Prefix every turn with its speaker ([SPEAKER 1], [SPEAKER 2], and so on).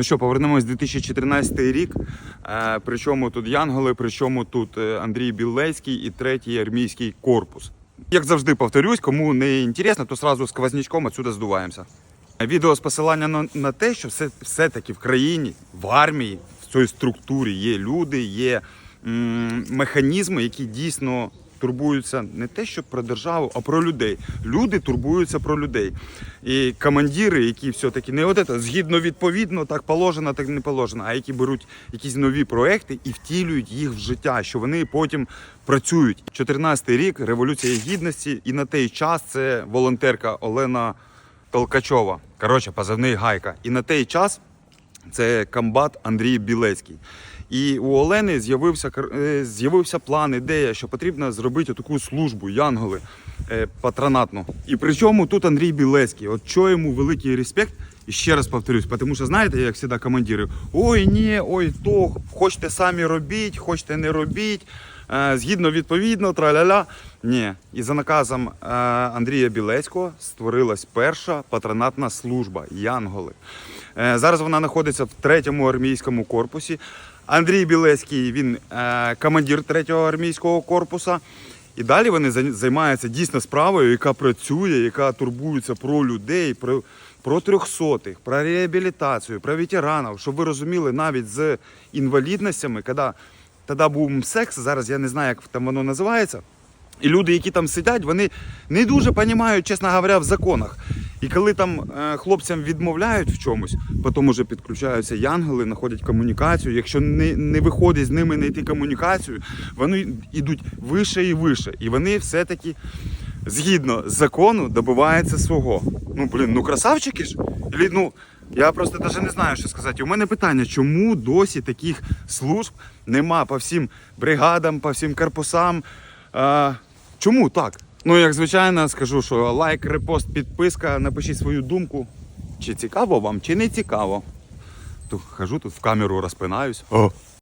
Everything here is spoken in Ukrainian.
[SPEAKER 1] Ну що, повернемось 2014 рік. Е, причому тут Янголи, причому тут е, Андрій Білецький і третій армійський корпус. Як завжди повторюсь, кому не інтересно, то сразу сквознячком отсюда здуваємося. Відео з посилання на, те, що все, все-таки в країні, в армії, в цій структурі є люди, є м, механізми, які дійсно турбуються не те, що про державу, а про людей. Люди турбуються про людей. І командири, які все-таки не от це, згідно відповідно, так положено, так не положено, а які беруть якісь нові проекти і втілюють їх в життя, що вони потім працюють. 14-й рік, революція гідності, і на той час це волонтерка Олена. Толкачова. Коротше, позивний гайка. І на той час це комбат Андрій Білецький. І у Олени з'явився, е, з'явився план, ідея, що потрібно зробити таку службу, янголи, е, патронатну. І причому тут Андрій Білецький. От що йому великий респект. І ще раз повторюсь, тому що знаєте, як завжди командири, ой, ні, ой, то, хочете самі робіть, хочете не робіть, е, згідно відповідно, траля-ля. Ні. І за наказом Андрія Білецького створилась перша патронатна служба Янголи. Зараз вона знаходиться в третьому армійському корпусі. Андрій Білецький він е, командир третього армійського корпуса. І далі вони за- займаються дійсно справою, яка працює, яка турбується про людей, про, про трьохсотих, про реабілітацію, про ветеранів, щоб ви розуміли, навіть з інвалідностями, коли тоді був МСЕКС, зараз я не знаю, як там воно називається. І люди, які там сидять, вони не дуже розуміють, чесно говоря, в законах. І коли там е, хлопцям відмовляють в чомусь, потім уже підключаються янгели, знаходять комунікацію. Якщо не, не виходить з ними знайти комунікацію, вони йдуть вище і вище. І вони все-таки згідно закону добиваються свого. Ну, блін, ну красавчики ж. Ну, я просто навіть не знаю, що сказати. У мене питання, чому досі таких служб нема по всім бригадам, по всім корпусам? А, чому так? Ну, як звичайно, скажу, що лайк, репост, підписка, напишіть свою думку. Чи цікаво вам, чи не цікаво. Тут хожу тут в камеру розпинаюсь. О,